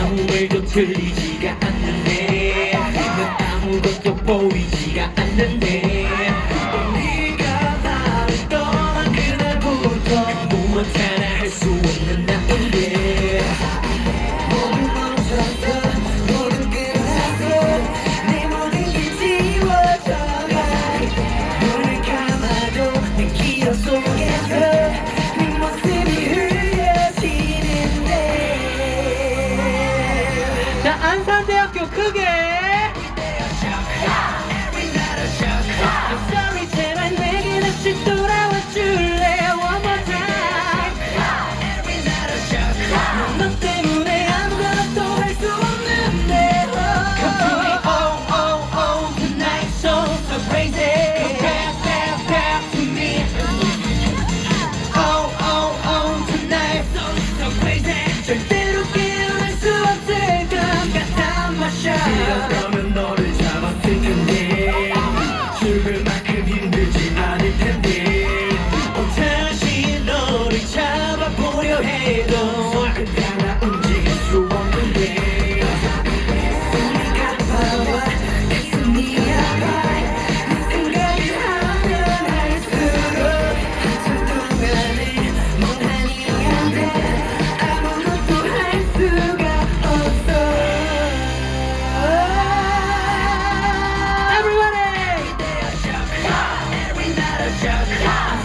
아무 말도 들리지가 않는데. 난 아무것도 보이지가 않는데.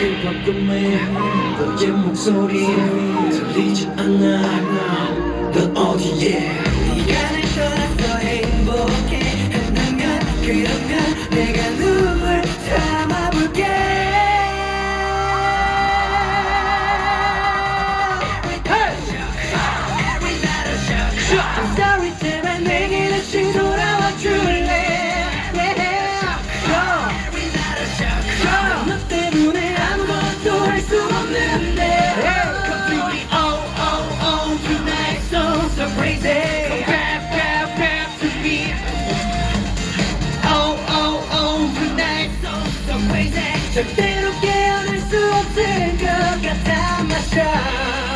나를 가끔해 너의 목소리 들리지 않아. 넌 어디에? 네가 날 떠나서 행복해. 한다면 그러면 내가 눈물 담아볼게. 절대로 깨어날 수 없을 것 같아 마셔.